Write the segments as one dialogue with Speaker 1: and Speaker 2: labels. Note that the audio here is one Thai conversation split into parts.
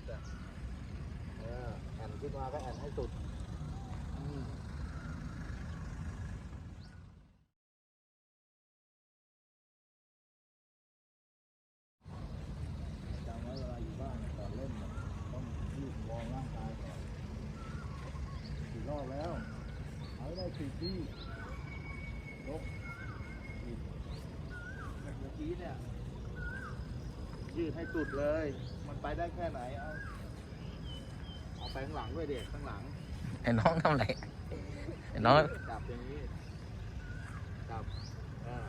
Speaker 1: ดอะเออแอนขึ้นมาก็แอนให้สุดจำไว้เวลาอยู่บ้านเนี่ยก่อนเล่นต้องรีบวอร์มร่างกายก่อนสี่รอบแล้วเอาได้สี่ที่ยกอีกแบบเมื่อกี้เนี่ย ยืด ให้สุดเลย มันไปได้แค่ไหน เอาเอาไปข้างหลังด้วยเด็กข้างหลัง
Speaker 2: ไอ้น้องทำอะไรไอ้น้อง
Speaker 1: จับอย่างนี้จับเออ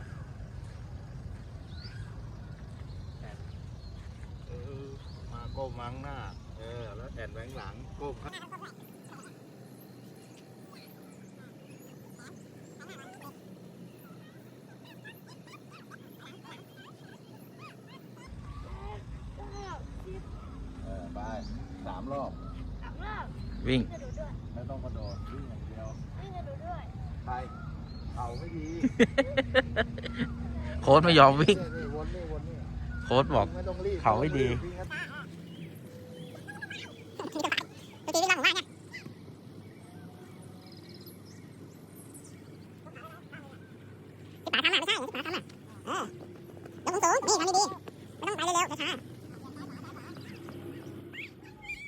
Speaker 1: แอนเออมาก้มมังหน้า เออ แล้วแอนแหวงหลังก้มข้างเออ ไปสามรอบ
Speaker 2: วิ่ง
Speaker 1: ไม่ต้องกระโดดวิ่งอย่างเดียวไปเขาไม่ดี
Speaker 2: โค้ดไม่ยอมวิ่ง
Speaker 1: นี่วนนี่วนนี่
Speaker 2: โค้ดบอก
Speaker 1: ไม่ต้องรีบ
Speaker 2: เขาไม่ดี
Speaker 1: วิ่งให้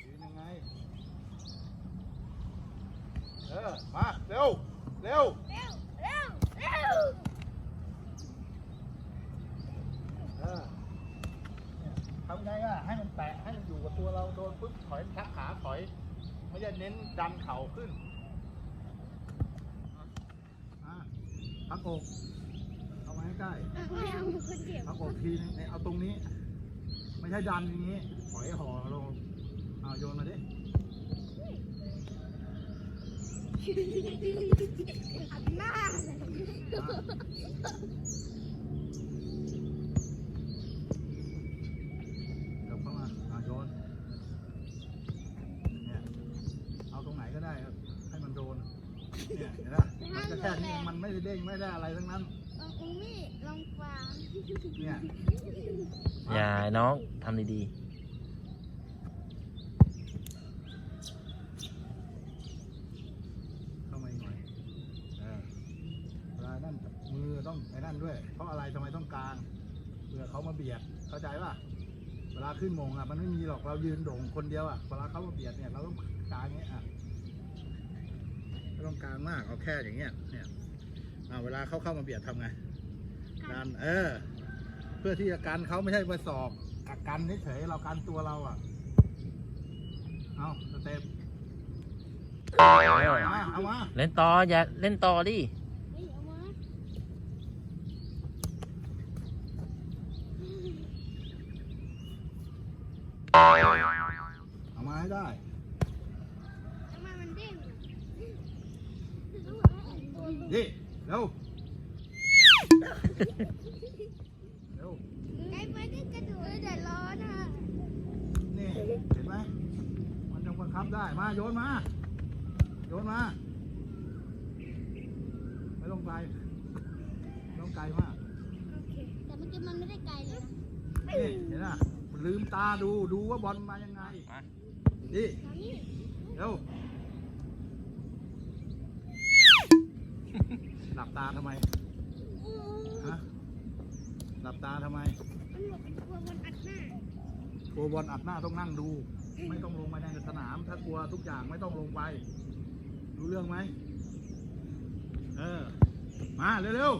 Speaker 1: ยืนยังไง เออ มา เร็ว เร็ว เออเนี่ยทำ ไงอะให้มันแตะให้มันอยู่กับตัวเราโดนปุ๊บถอยชักขาถอย ไม่ใช่เน้นดันเข่าขึ้นอะพักอกเอาไว้ให้ใกล้พักอกทีนึงเนี่ยเอาตรงนี้ ไม่ใช่ดันอย่างนี้ถอยห่อลงเอาโยนมาดิกลับเข้ามาอะโยน เนี่ย เอาตรงไหนก็ได้ครับให้มันโดน เนี่ยเห็นไหมมันก็แค่นี้เองมันไม่ได้เด้งไม่ได้อะไรทั้งนั้นเนี่ย
Speaker 2: อย่าไอ้น้องทำดี
Speaker 1: เข้ามาอีกหน่อยเออเวลานั่นมือต้องไอ้นั่นด้วย เพราะอะไรทำไมต้องกลางเผื่อเขามาเบียดเข้าใจป่ะเวลาขึ้นมงอะมันไม่มีหรอกเรายืนโด่งคนเดียวอะเวลาเขามาเบียดเนี่ยเราต้องกลางอย่างเงี้ยอะไม่ ต้องกลางมากเอาแค่อย่างเงี้ยเนี่ยอ่าเวลาเขาเข้ามาเบียดทำไงดันเออ เพื่อที่จะกันเขาไม่ใช่มาสอบกักกันเฉยๆเรากันตัวเราอะเอาสเต็ป
Speaker 2: ๆ
Speaker 1: เอามาเอามา
Speaker 2: เล่นต่ออย่าเล่นต่อดิ
Speaker 1: เอามาให้ได้ ดิเร็วเร็วนี่เห็นไหมมันยังบังคับได้มาโยนมาโยนมาไม่ต้องไกลไม่ต้องไกลมาก
Speaker 3: แต่เมื่อกี้มันไม่ได้ไกลเลยนะ
Speaker 1: นี่เห็นไหมมันลืมตาดูดูว่าบอลมายังไง
Speaker 2: มา
Speaker 1: ดิ
Speaker 3: ตอนนี้
Speaker 1: เร็ว ห ลับตาทำไมฮะหลับตาทำไม
Speaker 3: มันบอกเป็นตัวมันอัดหน้า
Speaker 1: กลัวบอลอัดหน้าต้องนั่งดู ไม่ต้องลงไปในสนาม ถ้ากลัวทุกอย่างไม่ต้องลงไป รู้เรื่องไหมเออ มาเร็ว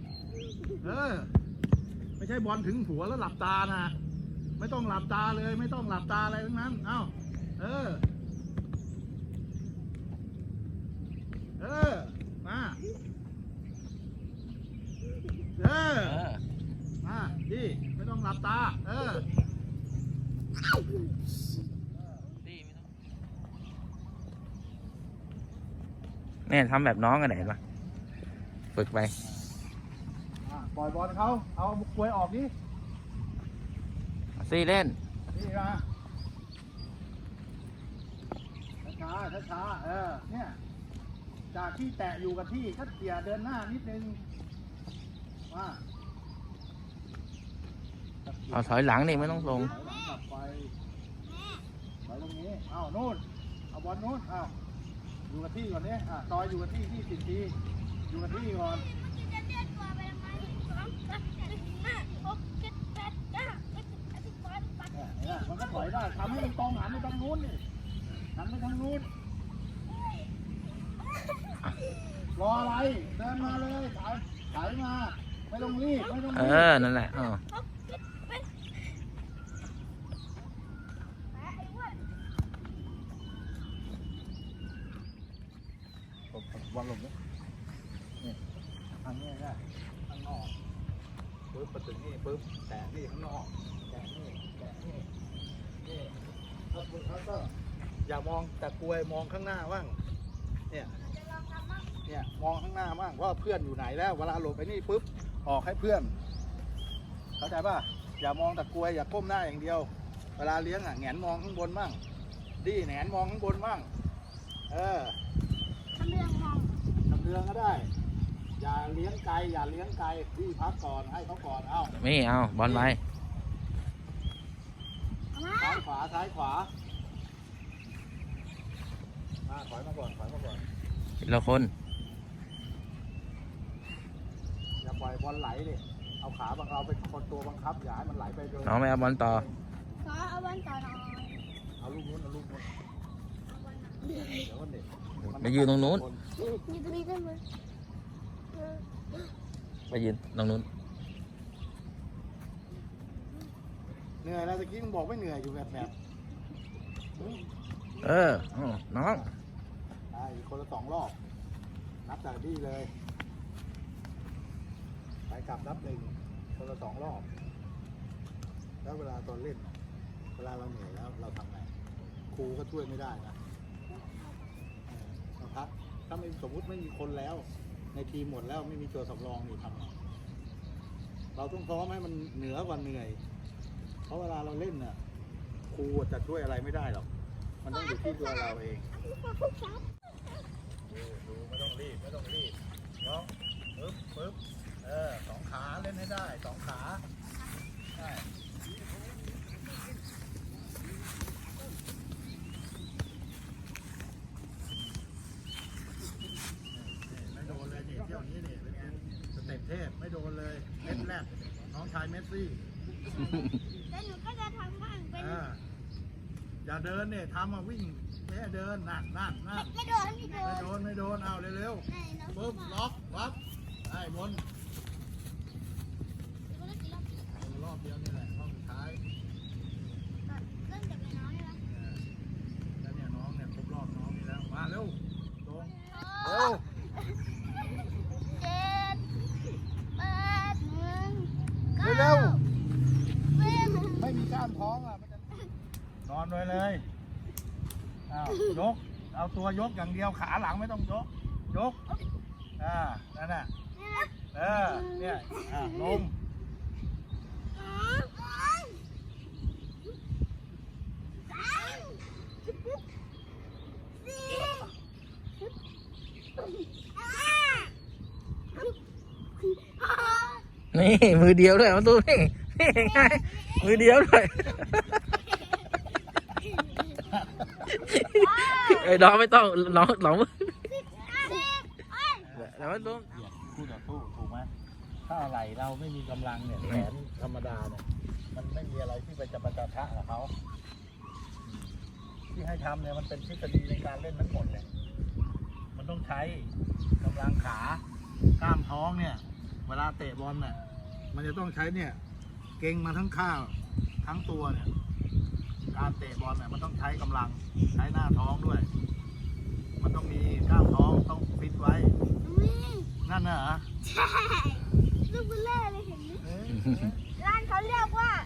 Speaker 1: ๆเออ ไม่ใช่บอลถึงหัวแล้วหลับตานะไม่ต้องหลับตาเลย ไม่ต้องหลับตาอะไรทั้งนั้น เอ้า เออ เออ มา เออ
Speaker 2: เออ
Speaker 1: มาดิไม่ต้องหลับตา เออ
Speaker 2: เนี่ยทำแบบน้องกันไหนปะฝึกไป
Speaker 1: อะปล่อยบอลเขาเอากลวยออกดิ
Speaker 2: ซี่เล่น
Speaker 1: นี่มาช้าช้าช้าๆเออ เนี่ย จากที่แตะอยู่กับที่ก็เกี่ยเดินหน้านิดนึง
Speaker 2: เอาถอยหลังนี่ไม่ต้องลง
Speaker 1: กลับไปไปตรงนี้เอาวนู่นเอาบอลนู่นอ้าอยู่กับที่ก่อนเนี่ยอะจอยอยู่กับที่ยี่สิบทีอยู่กับที่ก่อนเนี่ยมันก็ถอยได้ทำให้มันตรงหันไปทางนู้นนี่หันไปทางนู้นรออะไรเดินมาเลยถอยถอยมา ไม่ต้องรีบไม่ต้อง
Speaker 2: เอ
Speaker 1: รีบ
Speaker 2: อ นั่นแหละอ๋อ
Speaker 3: หกเจ็ดแปดแปะไอ้อ้วน
Speaker 1: ผมผมบอลหลบเนี่ยนี่ทางนี้ได้ข้างนอกปึ๊บมาถึงนี่ปึ๊บแตะนี่ข้างนอกแตะนี่แตะนี่นี่แล้วปึ๊บแล้วก็อย่ามองแต่กลวยมองข้างหน้าบ้างเนี่ย
Speaker 3: จะลองทำบ้าง
Speaker 1: เนี่ยมองข้างหน้าบ้างว่าเพื่อนอยู่ไหนแล้วเวลาหลบไปนี่ปุ๊บ ออกให้เพื่อน เข้าใจป่ะ อย่ามองแต่กลวยอย่าก้มหน้าอย่างเดียว เวลาเลี้ยงอะแหงนมองข้างบนบ้างดีแหงนมองข้างบนบ้าง เออ
Speaker 3: ทำเรื่องมอง
Speaker 1: ทำเรืองก็ได้ อย่าเลี้ยงไกลอย่าเลี้ยงไกลพี่พักก่อนให้เขาก่อนเอ้า
Speaker 2: ไม่เอาบอลไป
Speaker 3: เอามา
Speaker 1: ซ้ายขวาซ้ายขวามาถอยมาก่อนถอยมาก่อน
Speaker 2: ทีละคน
Speaker 1: อย่า ปล่อยบอลไหลดิเอาขาบังเราเป็นคนตัวบังคับอย่าให้มันไหลไปโดย
Speaker 2: น้องไม่เอาบอลต่อ
Speaker 3: ขอเอาวันต่อหน่อย
Speaker 1: เอาลูกนู้นเอาลูกนู้นเดี๋ยวมันเด็ก
Speaker 2: ไปยืนตรงนู้น
Speaker 3: นี่ตรงนี้ได้ไหม
Speaker 2: ไปยืนตรงนู้น
Speaker 1: เหนื่อยแล้วตะกี้มึงบอกไม่เหนื่อยอยู่แบบแบบ
Speaker 2: เอออ๋อน้อง
Speaker 1: ได้อีกคนละสองรอบ นับจากที่เลย ไปกลับนับหนึ่งคนละสองรอบ แล้วเวลาตอนเล่น เวลาเราเหนื่อยแล้วเราทำไงครูก็ช่วยไม่ได้นะเออเราพักถ้าไม่สมมุติไม่มีคนแล้ว ในทีมหมดแล้วไม่มีตัวสำรองอยู่ทำไงเราต้องพร้อมให้มันเหนือกว่าเหนื่อย เพราะเวลาเราเล่นน่ะครูจะช่วยอะไรไม่ได้หรอก มันต้องอยู่ที่ตัวเราเองดูดูไม่ต้องรีบไม่ต้องรีบเนาะปึ๊บปึ๊บ เออสองขาเล่นให้ได้สองขาได้ไม่โดนเลยนี่เที่ยวนี้นี่เป็นไงสเต็ปเทพไม่โดนเลยเม็ดแรกน้องชายเมสซี่
Speaker 3: แล้วหนูก็จะทำบ้างเป็น
Speaker 1: อ่าอย่าเดินเนี่ยทำมาวิ่งแค่เดินนั่นนั่นนั่น
Speaker 3: ไม่โดนไม่โด
Speaker 1: ไม่
Speaker 3: น
Speaker 1: โดนไม่โดนเอาเร็วๆ
Speaker 3: ไหนน้อง
Speaker 1: ปุ๊บล็อกปั๊บได้บน
Speaker 3: เล่นกี่รอบ
Speaker 1: รอบเดียวนี่แหละรอบสุดท้าย
Speaker 3: เล่นกับน้องใช่ไหม
Speaker 1: เออแล้วเนี่ยน้องเนี่ยครบรอบน้องนี่แล้ว มาเร็วตรง
Speaker 3: โอ้
Speaker 1: เร็ว
Speaker 3: เจ็ดแปดหนึ่ง
Speaker 1: เร็ว
Speaker 3: สิบ
Speaker 1: ๆไม่มีกล้ามท้องอะมันจะนอนเลยเลยอ้าวยก เอาตัวยกอย่างเดียวขาหลังไม่ต้องยก ยก อ่า นั่นน่ะเออ เนี่ย อ่าลง
Speaker 3: สองสามสี่ห้าหก
Speaker 2: นี่มือเดียวด้วยมาดูนี่นี่ไงมือเดียวด้วยไอ้ยน้องไม่ต้องน้องน้อง
Speaker 3: สิบเอ้ย
Speaker 2: แล้วมันล้ม
Speaker 1: คู่ต่อสู้ถูกไหมถ้าอะไรเราไม่มีกำลังเนี่ยแขนธรรมดาเนี่ยมันไม่มีอะไรที่ไปจะประทะกับเขาที่ให้ทำเนี่ยมันเป็นทฤษฎีในการเล่นทั้งหมดเนี่ยมันต้องใช้กำลังขากล้ามท้องเนี่ย เวลาเตะบอลเนี่ย มันจะต้องใช้เนี่ย เก่งมาทั้งข้าวทั้งตัวเนี่ย การเตะบอลเนี่ยมันต้องใช้กำลังใช้หน้าท้องด้วย มันต้องมีกล้ามท้องต้องฟิตไว้
Speaker 3: นี่
Speaker 1: นั่นน่ะเหรอ
Speaker 3: ใช่ลูกเบลเล่เลยเห็นไหม
Speaker 1: เอ๊ะ
Speaker 3: ร้านเขาเรียกว่า
Speaker 1: อะไร
Speaker 3: วันแข